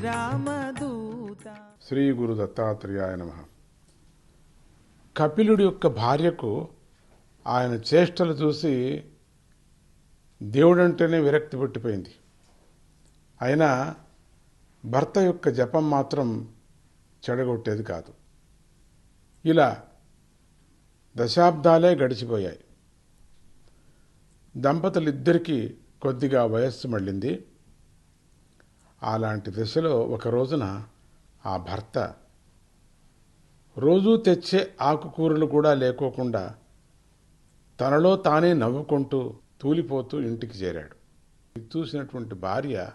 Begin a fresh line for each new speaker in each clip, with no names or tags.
శ్రీరామదూత.
శ్రీ గురు దత్తాత్రేయాయ నమ. కపిలుడి యొక్క భార్యకు ఆయన చేష్టలు చూసి దేవుడంటేనే విరక్తి పుట్టిపోయింది. అయినా భర్త యొక్క జపం మాత్రం చెడగొట్టేది కాదు. ఇలా దశాబ్దాలే గడిచిపోయాయి. దంపతులిద్దరికీ కొద్దిగా వయస్సు మళ్ళింది. అలాంటి దశలో ఒక రోజున ఆ భర్త రోజూ తెచ్చే ఆకుకూరలు కూడా లేకోకుండా తనలో తానే నవ్వుకుంటూ తూలిపోతూ ఇంటికి చేరాడు. ఇది చూసినటువంటి భార్య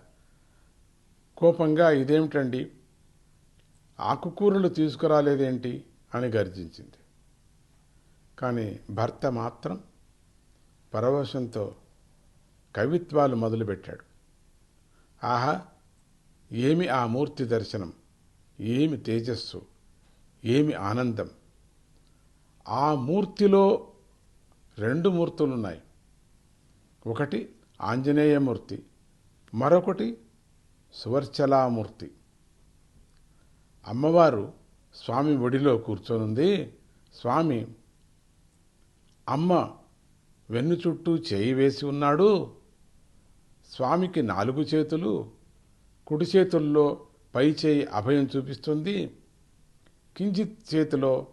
కోపంగా ఇదేమిటండి? ఆకుకూరలు తీసుకురాలేదేంటి? అని గర్జించింది. కానీ భర్త మాత్రం పరవశంతో కవిత్వాలు మొదలుపెట్టాడు. ఆహా ఏమి ఆ మూర్తి దర్శనం? ఏమి తేజస్సు? ఏమి ఆనందం? ఆ మూర్తిలో రెండు మూర్తులున్నాయి. ఒకటి ఆంజనేయమూర్తి మరొకటి సువర్చలామూర్తి. అమ్మవారు స్వామి ఒడిలో కూర్చొనుంది. స్వామి అమ్మ వెన్ను చుట్టూ చేయి వేసి ఉన్నాడు. స్వామికి నాలుగు చేతులు కుడి చేతుల్లో పై చేయి అభయం చూపిస్తుంది. కించిత్ చేతిలో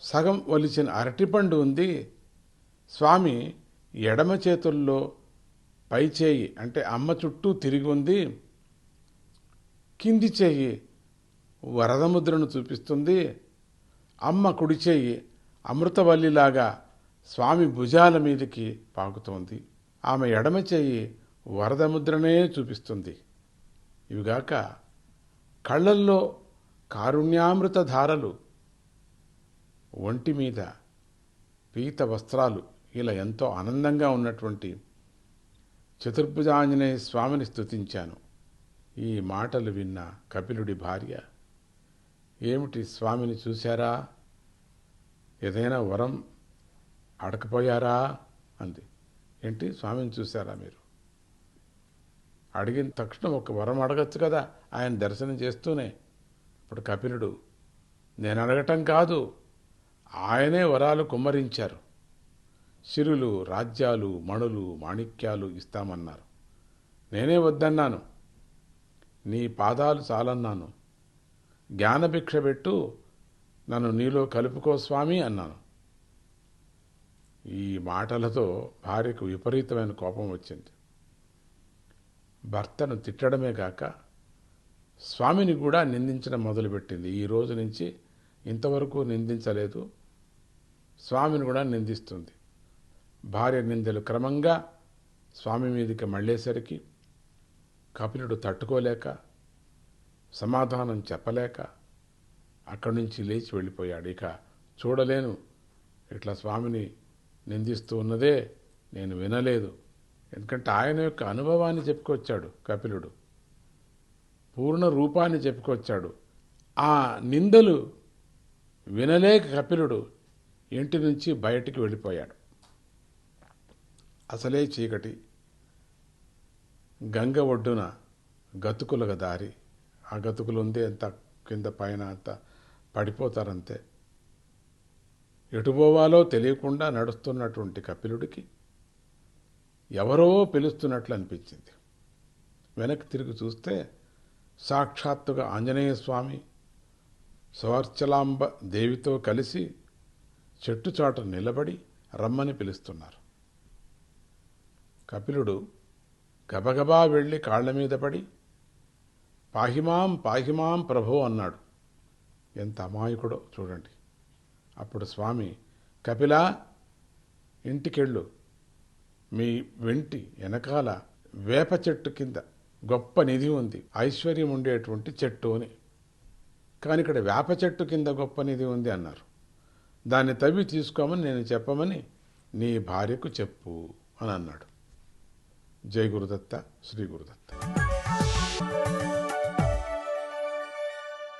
సగం వలిచిన అరటిపండు ఉంది. స్వామి ఎడమ చేతుల్లో పై చేయి అంటే అమ్మ చుట్టూ తిరిగి ఉంది. కింది చేయి వరదముద్రను చూపిస్తుంది. అమ్మ కుడి చేయి అమృతవల్లిలాగా స్వామి భుజాల మీదకి పాకుతోంది. ఆమె ఎడమ చేయి వరదముద్రనే చూపిస్తుంది. ఇవిగాక కళ్ళల్లో కారుణ్యామృత ధారలు ఒంటి మీద పీత వస్త్రాలు ఇలా ఎంతో ఆనందంగా ఉన్నటువంటి చతుర్భుజాంజనేయ స్వామిని స్తుతించాను. ఈ మాటలు విన్న కపిలుడి భార్య ఏమిటి స్వామిని చూశారా? ఏదైనా వరం అడకపోయారా? అంది. ఏంటి స్వామిని చూశారా మీరు? అడిగిన తక్షణం ఒక వరం అడగచ్చు కదా. ఆయన దర్శనం చేస్తూనే. ఇప్పుడు కపిలుడు నేను అడగటం కాదు. ఆయనే వరాలు కుమ్మరించారు. సిరులు రాజ్యాలు మణులు మాణిక్యాలు ఇస్తామన్నారు. నేనే వద్దన్నాను. నీ పాదాలు చాలన్నాను. జ్ఞానభిక్ష పెట్టు. నన్ను నీలో కలుపుకో స్వామి అన్నాను. ఈ మాటలతో భార్యకు విపరీతమైన కోపం వచ్చింది. భర్తను తిట్టడమే కాక స్వామిని కూడా నిందించడం మొదలుపెట్టింది. ఈ రోజు నుంచి ఇంతవరకు నిందించలేదు. స్వామిని కూడా నిందిస్తుంది. భార్య నిందలు క్రమంగా స్వామి మీదకి మళ్ళేసరికి కపిలుడు తట్టుకోలేక సమాధానం చెప్పలేక అక్కడి నుంచి లేచి వెళ్ళిపోయాడు. ఇక చూడలేను. ఇట్లా స్వామిని నిందిస్తూ ఉన్నదే నేను వినలేదు. ఎందుకంటే ఆయన యొక్క అనుభవాన్ని చెప్పుకొచ్చాడు కపిలుడు. పూర్ణ రూపాన్ని చెప్పుకొచ్చాడు. ఆ నిందలు వినలేక కపిలుడు ఇంటి నుంచి బయటికి వెళ్ళిపోయాడు. అసలే చీకటి. గంగ ఒడ్డున గతుకుల దారి. ఆ గతుకులు ఉంది అంత కింద పైన అంత పడిపోతారంతే. ఎటు పోవాలో తెలియకుండా నడుస్తున్నటువంటి కపిలుడికి ఎవరో పిలుస్తున్నట్లు అనిపించింది వెనక్కి తిరిగి చూస్తే సాక్షాత్తుగా ఆంజనేయ స్వామి స్వర్చలాంబ దేవితో కలిసి చెట్టు చాటు నిలబడి రమ్మని పిలుస్తున్నారు. కపిలుడు గబగబా వెళ్ళి కాళ్ళ మీద పడి పాహిమాం పాహిమాం ప్రభో అన్నాడు. ఎంత అమాయకుడో చూడండి. అప్పుడు స్వామి కపిలా ఇంటికెళ్ళు. మీ వెంటి వెనకాల వేప చెట్టు కింద గొప్ప నిధి ఉంది. ఐశ్వర్యం ఉండేటువంటి చెట్టు అని. కానీ ఇక్కడ వేప చెట్టు కింద గొప్ప నిధి ఉంది అన్నారు. దాన్ని తవ్వి తీసుకోమని నేను చెప్పమని నీ భార్యకు చెప్పు అని అన్నాడు. జై గురుదత్త శ్రీ గురుదత్త.